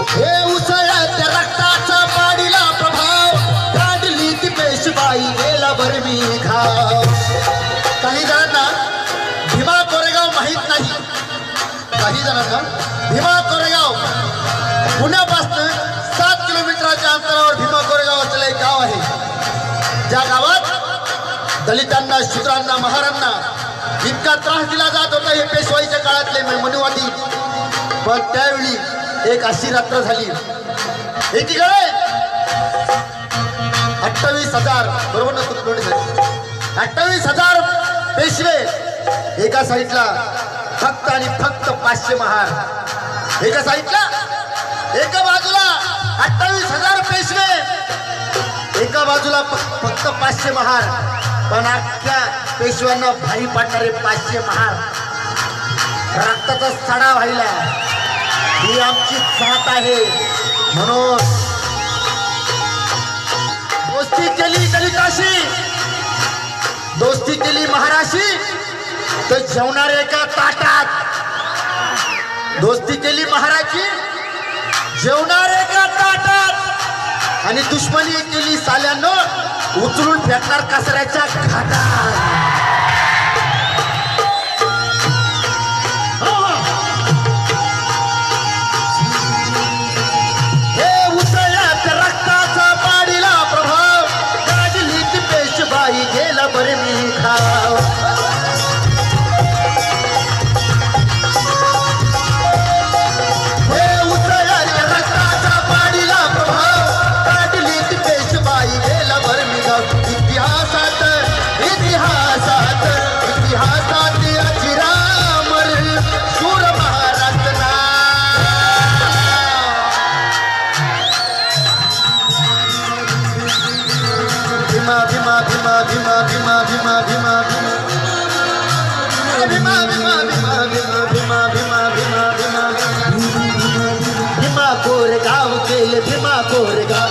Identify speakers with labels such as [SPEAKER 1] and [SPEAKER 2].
[SPEAKER 1] हे उसळ्याच्या रक्ताचा पाडीला प्रभाव. काढली ती पेशवाई गेला बरमी घाव. काही जणांना भीमा कोरेगाव माहीत नाही. काही जणांना भीमा कोरेगाव. पुण्यापासून सात किलोमीटरच्या अंतरावर भीमा कोरेगाव असलेलं एक गाव आहे. ज्या गावात दलितांना शूद्रांना महारांना इतका त्रास दिला जात होता हे पेशवाईच्या काळातले मनुवादी. पण त्यावेळी एक अशी रात्र झाली. एकीकडे अठ्ठावीस हजार बरोबर ना तुला नोटीस अठ्ठावीस हजार पेशवे. एका साईडला फक्त आणि फक्त पाचशे महार. एका साईडला एका बाजूला अठ्ठावीस हजार पेशवे. एका बाजूला फक्त पाचशे महार. पण अख्ख्या पेशव्यांना भारी पाडणारे पाचशे महार. रक्ताचा सडा व्हायला. ही आमची साथ आहे. म्हणून दोस्ती केली दलिताशी. दोस्ती केली महाराशी. तर जेवणार एका ताटात. दोस्ती केली महाराजी जेवणार एका ताटात. आणि दुश्मनी केली साल्यानं उचलून फेकणार कचऱ्याच्या घाटात. भीमा कोरेगाव